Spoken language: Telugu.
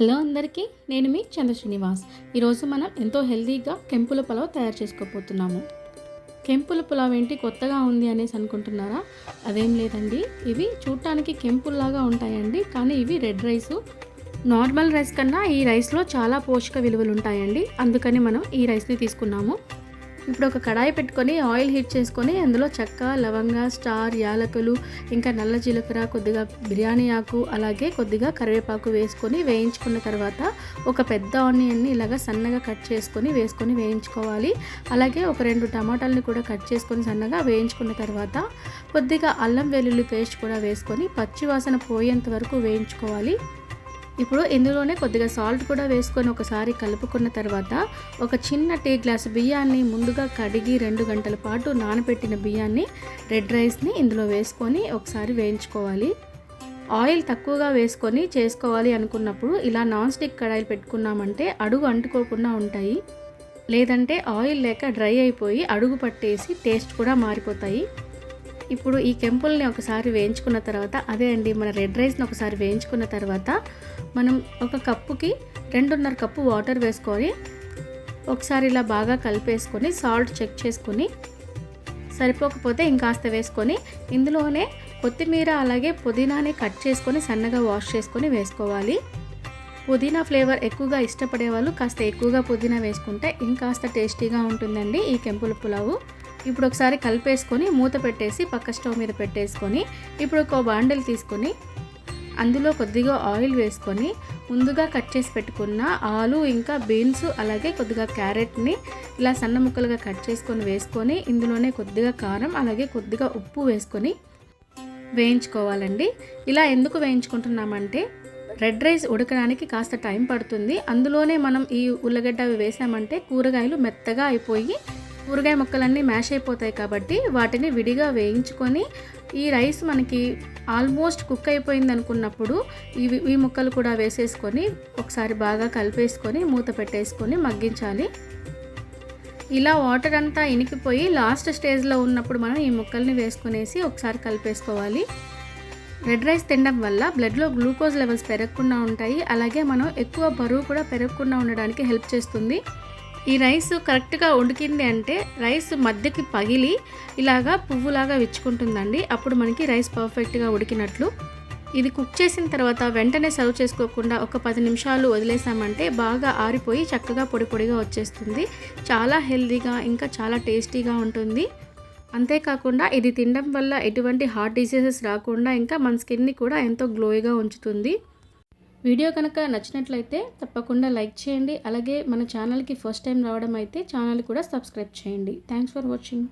హలో అందరికీ నేను మీ చంద్ర శ్రీనివాస్. ఈరోజు మనం ఎంతో హెల్తీగా కెంపుల పులావ్ తయారు చేసుకోబోతున్నాము. కెంపుల పులావ్ ఏంటి కొత్తగా ఉంది అనేసి అనుకుంటున్నారా? అదేం లేదండి. ఇవి చూడటానికి కెంపుల్లాగా ఉంటాయండి కానీ ఇవి రెడ్ రైసు. నార్మల్ రైస్ కన్నా ఈ రైస్లో చాలా పోషక విలువలు ఉంటాయండి. అందుకని మనం ఈ రైస్ని తీసుకున్నాము. ఇప్పుడు ఒక కడాయి పెట్టుకొని ఆయిల్ హీట్ చేసుకొని అందులో చెక్క లవంగ స్టార్ యాలకులు ఇంకా నల్ల జీలకర్ర కొద్దిగా బిర్యానీ ఆకు అలాగే కొద్దిగా కరివేపాకు వేసుకొని వేయించుకున్న తర్వాత ఒక పెద్ద ఆనియన్ని ఇలాగ సన్నగా కట్ చేసుకొని వేసుకొని వేయించుకోవాలి. అలాగే ఒక రెండు టమాటాలని కూడా కట్ చేసుకొని సన్నగా వేయించుకున్న తర్వాత కొద్దిగా అల్లం వెల్లుల్లి పేస్ట్ కూడా వేసుకొని పచ్చివాసన పోయేంత వరకు వేయించుకోవాలి. ఇప్పుడు ఇందులోనే కొద్దిగా సాల్ట్ కూడా వేసుకొని ఒకసారి కలుపుకున్న తర్వాత ఒక చిన్న టీ గ్లాస్ బియ్యాన్ని ముందుగా కడిగి రెండు గంటల పాటు నానబెట్టిన బియ్యాన్ని రెడ్ రైస్ని ఇందులో వేసుకొని ఒకసారి వేయించుకోవాలి. ఆయిల్ తక్కువగా వేసుకొని చేసుకోవాలి అనుకున్నప్పుడు ఇలా నాన్ స్టిక్ కడాయిలు పెట్టుకున్నామంటే అడుగు అంటుకోకుండా ఉంటాయి. లేదంటే ఆయిల్ లేక డ్రై అయిపోయి అడుగు పట్టేసి టేస్ట్ కూడా మారిపోతాయి. ఇప్పుడు ఈ కెంపుల్ని ఒకసారి వేయించుకున్న తర్వాత అదే అండి మన రెడ్ రైస్ని ఒకసారి వేయించుకున్న తర్వాత మనం ఒక కప్పుకి రెండున్నర కప్పు వాటర్ వేసుకొని ఒకసారి ఇలా బాగా కలిపేసుకొని సాల్ట్ చెక్ చేసుకొని సరిపోకపోతే ఇంకాస్త వేసుకొని ఇందులోనే కొత్తిమీర అలాగే పుదీనాని కట్ చేసుకొని సన్నగా వాష్ చేసుకొని వేసుకోవాలి. పుదీనా ఫ్లేవర్ ఎక్కువగా ఇష్టపడే వాళ్ళు కాస్త ఎక్కువగా పుదీనా వేసుకుంటే ఇంకాస్త టేస్టీగా ఉంటుందండి ఈ కెంపుల పులావు. ఇప్పుడు ఒకసారి కలిపేసుకొని మూత పెట్టేసి పక్క స్టవ్ మీద పెట్టేసుకొని ఇప్పుడు ఒక బాండెల్ తీసుకొని అందులో కొద్దిగా ఆయిల్ వేసుకొని ముందుగా కట్ చేసి పెట్టుకున్న ఆలు ఇంకా బీన్స్ అలాగే కొద్దిగా క్యారెట్ని ఇలా సన్న ముక్కలుగా కట్ చేసుకొని వేసుకొని ఇందులోనే కొద్దిగా కారం అలాగే కొద్దిగా ఉప్పు వేసుకొని వేయించుకోవాలండి. ఇలా ఎందుకు వేయించుకుంటున్నామంటే రెడ్ రైస్ ఉడకడానికి కాస్త టైం పడుతుంది. అందులోనే మనం ఈ ఉల్లగడ్డ అవి వేసామంటే కూరగాయలు మెత్తగా అయిపోయి ఊరగాయ ముక్కలన్నీ మ్యాష్ అయిపోతాయి కాబట్టి వాటిని విడిగా వేయించుకొని ఈ రైస్ మనకి ఆల్మోస్ట్ కుక్ అయిపోయింది అనుకున్నప్పుడు ఇవి ఈ ముక్కలు కూడా వేసేసుకొని ఒకసారి బాగా కలిపేసుకొని మూత పెట్టేసుకొని మగ్గించాలి. ఇలా వాటర్ అంతా ఇనికిపోయి లాస్ట్ స్టేజ్లో ఉన్నప్పుడు మనం ఈ ముక్కల్ని వేసుకునేసి ఒకసారి కలిపేసుకోవాలి. రెడ్ రైస్ తినడం వల్ల బ్లడ్లో గ్లూకోజ్ లెవెల్స్ పెరగకుండా ఉంటాయి. అలాగే మనం ఎక్కువ బరువు కూడా పెరగకుండా ఉండడానికి హెల్ప్ చేస్తుంది. ఈ రైస్ కరెక్ట్గా ఉడికింది అంటే రైస్ మధ్యకి పగిలి ఇలాగా పువ్వులాగా విచ్చుకుంటుందండి. అప్పుడు మనకి రైస్ పర్ఫెక్ట్గా ఉడికినట్లు. ఇది కుక్ చేసిన తర్వాత వెంటనే సర్వ్ చేసుకోకుండా ఒక పది నిమిషాలు వదిలేసామంటే బాగా ఆరిపోయి చక్కగా పొడి పొడిగా వచ్చేస్తుంది. చాలా హెల్తీగా ఇంకా చాలా టేస్టీగా ఉంటుంది. అంతేకాకుండా ఇది తినడం వల్ల ఎటువంటి హార్ట్ డిసీజెస్ రాకుండా ఇంకా మన స్కిన్ని కూడా ఎంతో గ్లోయిగా ఉంచుతుంది. వీడియో కనుక నచ్చినట్లయితే తప్పకుండా లైక్ చేయండి. అలాగే మన ఛానల్కి ఫస్ట్ టైం రావడం అయితే ఛానల్ కూడా సబ్స్క్రైబ్ చేయండి. Thanks for watching